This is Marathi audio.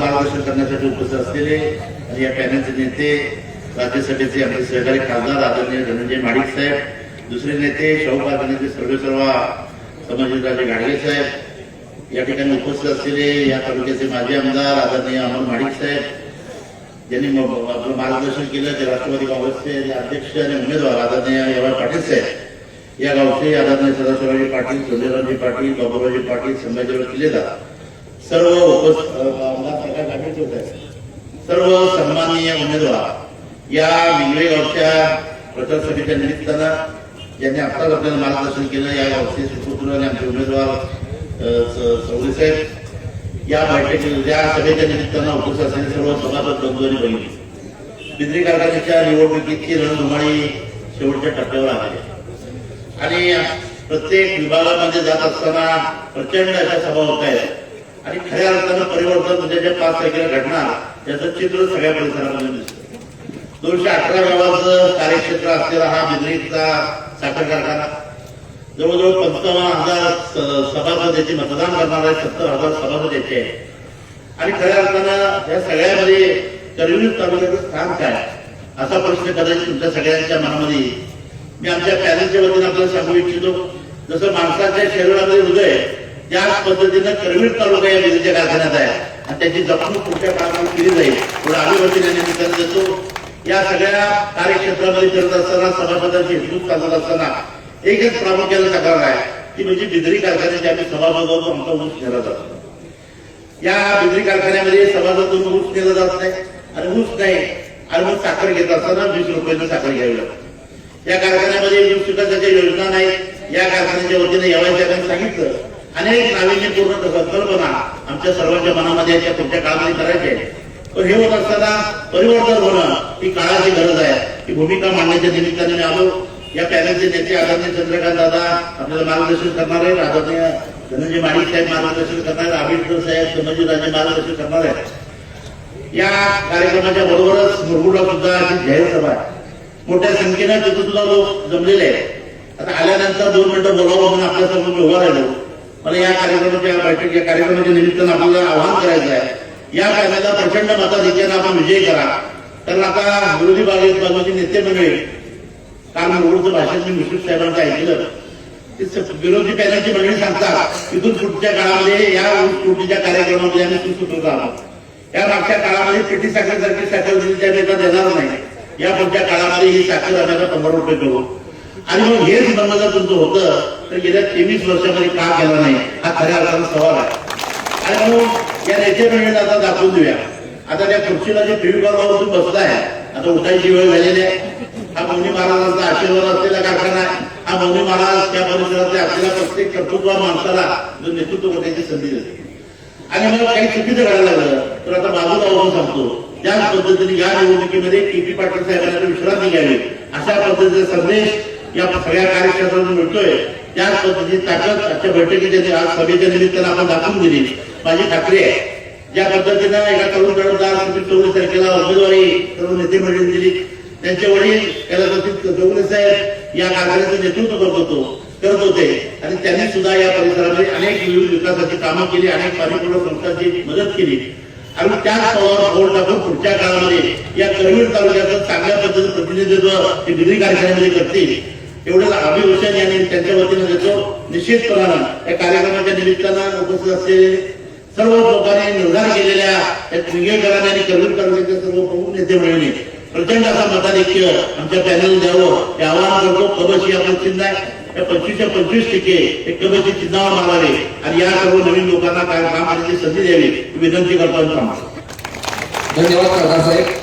मार्गदर्शन करण्यासाठी उपस्थित असलेले आणि या पॅनलचे नेते राज्यसभेचे आमचे सहकारी खासदार आदरणीय धनंजय माडिक साहेब दुसरे नेते शाहू कारखान्याचे सर्व सर्व संभाजीराजे घाडगे साहेब या ठिकाणी उपस्थित असलेले या तालुक्याचे माजी आमदार आदरणीय अमोल माडिक साहेब यांनी आपलं मार्गदर्शन केलं ते राष्ट्रवादी काँग्रेसचे अध्यक्ष आणि उमेदवार आदरणीय एवाय पाटील साहेब या गावचे आदरणीय सदाशिवराजी पाटील संजयरावजी पाटील बाबूरावजी पाटील संभाजीराव किल्लेदार सर्व उपस्थित आमदार आहे सर्व सन्माननीय उमेदवार या विंगळे गावच्या प्रचार सभेच्या निमित्तानं ज्यांनी आत्ताच आपल्याला मार्गदर्शन केलं या गावचे सुपुत्र आणि आमचे उमेदवार अ, चौधरी साहेब या बैठकी या सभेच्या निमित्तानं उपस्थित असलेले सर्व सभासद बंधू आणि बहिणी बिद्री कारखान्याच्या निवडणुकीची रणधुमाळी शेवटच्या टप्प्यावर आली आणि प्रत्येक विभागामध्ये जात असताना प्रचंड अशा सभा होत आहेत. आणि खऱ्या अर्थानं परिवर्तन म्हणजे ज्या पाच तारखेला घडणार त्याचं चित्र सगळ्या परिसरामध्ये दिसतं. दोनशे अठरा गावाचं कार्यक्षेत्र असलेला हा बिद्रीचा साखर कारखाना जवळजवळ पंचावन्न हजार सभासद याचे मतदान करणार आहे सत्तर हजार सभासद याचे आहे आणि खऱ्या अर्थानं या सगळ्यामध्ये करवीर तालुक्याचं स्थान काय असा प्रश्न कदाचित तुमच्या सगळ्यांच्या मनामध्ये मी आमच्या पॅनलच्या वतीने आपल्याला सांगू इच्छितो जसं माणसाच्या शरीरामध्ये हृदय त्याच पद्धतीनं करवीर तालुका या विजेच्या कारखान्यात आहे आणि त्याची जपणूक पुढच्या काळामध्ये केली जाईल थोडं आदिवासी निमित्तानं देतो या सगळ्या कार्यक्षेत्रामध्ये करत असताना सभासदांची हितगुज चालत असताना एकच प्रामुख्याने तक्रार आहे ती म्हणजे बिदरी कारखान्याचे आम्ही सभासद होतो आमचा ऊस नेला जातो या बिजली कारखान्यामध्ये सभासदून ऊस नेला जात नाही आणि ऊस नाही आणि मग साखर घेत असताना वीस रुपयानं साखर घ्यावी लागते. या कारखान्यामध्ये वीज विकासाच्या योजना नाहीत या कारखान्याच्या वतीने यावायच्या सांगितलं अनेक नाविन्यपूर्ण संकल्पना आमच्या सर्वांच्या मनामध्ये याच्या पुढच्या काळामध्ये करायच्या आहेत. पण हे होत असताना परिवर्तन होणं ही काळाची गरज आहे. ही भूमिका मांडण्याच्या निमित्ताने मी आलो. या पॅनलचे नेते आदरणीय चंद्रकांत दादा आपल्याला मार्गदर्शन करणार आहेत. आदरणीय धनंजय माणिक साहेब मार्गदर्शन करणार आहेत. आंबेडकर साहेब संभाजीराजे मार्गदर्शन करणार आहेत. या कार्यक्रमाच्या बरोबरच मुरगुडला सुद्धा जाहीर सभा आहे. मोठ्या संख्येनं तिथं सुद्धा लोक जमलेले आहेत. आता आल्यानंतर दोन मिनिटं बोलावं म्हणून आपल्यासमोर मी उभा राहिलो. मला या कार्यक्रमाच्या बैठक या कार्यक्रमाच्या निमित्तानं आपल्याला आवाहन करायचं आहे. या पॅनलला प्रचंड मताधिक्यानं आपण विजय करा. कारण आता विरोधी बाजू बाजूची नेते मंडळी काल मुरुडचं भाषण मी मुश्रीफ साहेबांचं ऐकलं. विरोधी पॅनलची मंडळी सांगतात इथून पुढच्या काळामध्ये या ऊसतोडीच्या कार्यक्रमामध्ये आम्ही सुसूत्र आहोत या मागच्या काळामध्ये पेटी साखर सारखी साखर त्या नेता देणार नाही. या पुढच्या काळामध्ये ही साखर आम्हाला शंभर रुपये करू आणि मग हेच म्हणणं तुमचं होतं तर गेल्या तेवीस वर्षामध्ये का केला नाही? हा खऱ्या अर्थानं सवाल आहे. आणि म्हणून या नेते मंडळीला आता दाखवून देऊया. आता त्या खुर्चीला जे फेविकॉलवर तुम्ही बसलाय आता उठायची वेळ झालेली आहे. हा मौनी महाराजांचा आशीर्वाद असलेला कारखाना आहे. हा मौनी महाराज त्या परिसरातले असलेल्या प्रत्येक कर्तृत्व माणसाला जो नेतृत्व करण्याची संधी देते. आणि मग काही चुकीचं घडायला लागलं तर आता बाजूला वळून सांगतो. त्याच पद्धतीने या निवडणुकीमध्ये के पी पाटील साहेबांना विश्रांती घ्यावी. अशा पद्धतीचा संदेश या सगळ्या कार्यक्षेत्रातून मिळतोय. त्याच पद्धतीची ताकद आजच्या बैठकीच्या आज सभेच्या निमित्तानं आपण दाखवून दिली माझी खात्री आहे ज्या पद्धतीनं एका तरुण तरुणदार सुनील चौधरी तारखेला उमेदवारी सर्व नेते मंडळी दिली. त्यांचे वडील त्याला चौधरी साहेब या कारखान्याचं नेतृत्व करत होतो करत होते. आणि त्यांनी सुद्धा या परिसरामध्ये अनेक विविध विकासाची कामं केली अनेक पाणीपुरवठा संस्थांची मदत केली. आणि त्याच पवार बोर्ड टाकून पुढच्या काळामध्ये या करवीर तालुक्याचं चांगल्या पद्धतीचं प्रतिनिधित्व हे डिग्री कारखान्यामध्ये करतील. एवढं हुसेन यांनी त्यांच्या वतीनं देतो म्हणजे निश्चितपणानं या कार्यक्रमाच्या निमित्तानं उपस्थित असलेले सर्व लोकांनी निर्धार केलेल्या या त्रिंगेकरांनी आणि करवीर तालुक्याच्या सर्व प्रमुख नेते मंडळींनी प्रचंड असा मताधिक्य आमच्या पॅनल द्यावं हे आवाहन करतो. कबशी आपण चिन्ह आहे या पंचवीसच्या पंचवीस टिके हे कबशी चिन्हावर मारावे आणि या सर्व नवीन लोकांना काय काम करण्याची संधी द्यावी विनंती करतो धन्यवाद सरदार साहेब.